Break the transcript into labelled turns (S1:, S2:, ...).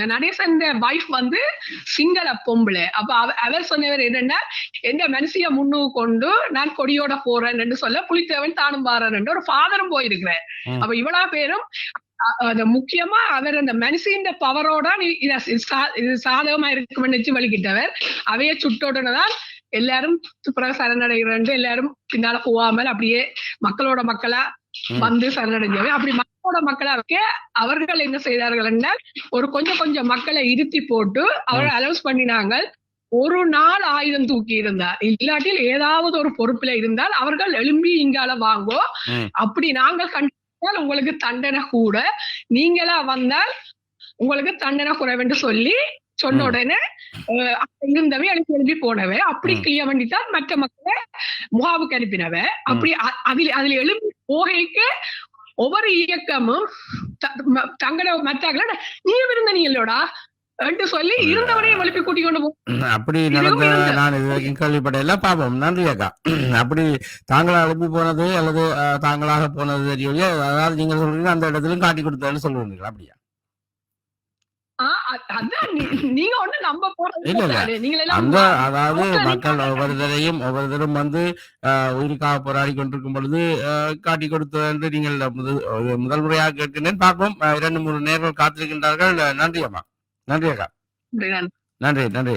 S1: Natesan wife வந்து சிங்கள பொம்பளை. அப்ப அவ- அவர் சொன்னவர் என்னன்னா எந்த மனசிய முன்னுக்கு கொண்டு நான் கொடியோட போறேன்னு சொல்ல புலித்தேவன் தானும் பாறேன் ஒரு ஃபாதரும் போயிருக்கிறேன். அப்ப இவ்வளா பேரும் அது முக்கியமா அவர் அந்த மனசின் பவரோட இத சா- இது சாதகமா இருக்கும்னு வச்சு வலிக்கிட்டவர். அவைய சுட்டோடனதான் எல்லாரும் பிறகு சரணடைகிறேன் எல்லாரும் பின்னால போகாமல் அப்படியே மக்களோட மக்களா. வந்து சரணடைஞ்சவை அப்படி மக்களோட மக்களா இருக்க அவர்கள் என்ன செய்தார்கள் என்றால் ஒரு கொஞ்சம் கொஞ்சம் மக்களை இருத்தி போட்டு அவர்கள் அலௌன்ஸ் பண்ணினாங்க ஒரு நாள் ஆயுதம் தூக்கி இருந்தார். இல்லாட்டில் ஏதாவது ஒரு பொறுப்புல இருந்தால் அவர்கள் எழும்பி இங்கால வாங்கோ. அப்படி நாங்கள் கண்டால் உங்களுக்கு தண்டனை கூட. நீங்களா வந்தால் உங்களுக்கு தண்டனை குறைவென்று சொல்லி சொன்ன. உடனே இருந்தவை எழுப்பி எழுப்பி போனவை. அப்படி. கிளிய வேண்டித்தான் மற்ற மக்களை முகாவுக்கு அனுப்பினவ. அப்படி அதில் அதில் எழும்பி போகைக்கு ஒவ்வொரு இயக்கமும் த- ம- தங்களோட மற்றாங்கள நீயும் இருந்த? நீ இல்லோடா என்று சொல்லி இருந்தவனையும் எழுப்பி கூட்டிக் கொண்டு போ
S2: அப்படி நடந்த. நான் இது வரைக்கும் கேள்விப்படையில பாப்போம் நன்றி அக்கா. அப்படி தாங்களா அனுப்பி போனது அல்லது தாங்களாக போனது தெரியலையே அதாவது நீங்க சொல்றீங்க அந்த இடத்துலயும் காட்டி கொடுத்தேன்னு சொல்லுவீங்களா? அப்படியா? அதாவது
S1: மக்கள்
S2: ஒவ்வொருத்தரையும் ஒவ்வொருத்தரும் வந்து உயிருக்காக போராடி கொண்டிருக்கும் பொழுது காட்டி கொடுத்தது என்று நீங்கள் முதல் முறையாக கேட்கின்றேன். பார்ப்போம். இரண்டு மூணு நேர்கள் காத்திருக்கின்றார்கள். நன்றி அம்மா. நன்றி அக்கா. நன்றி நன்றி.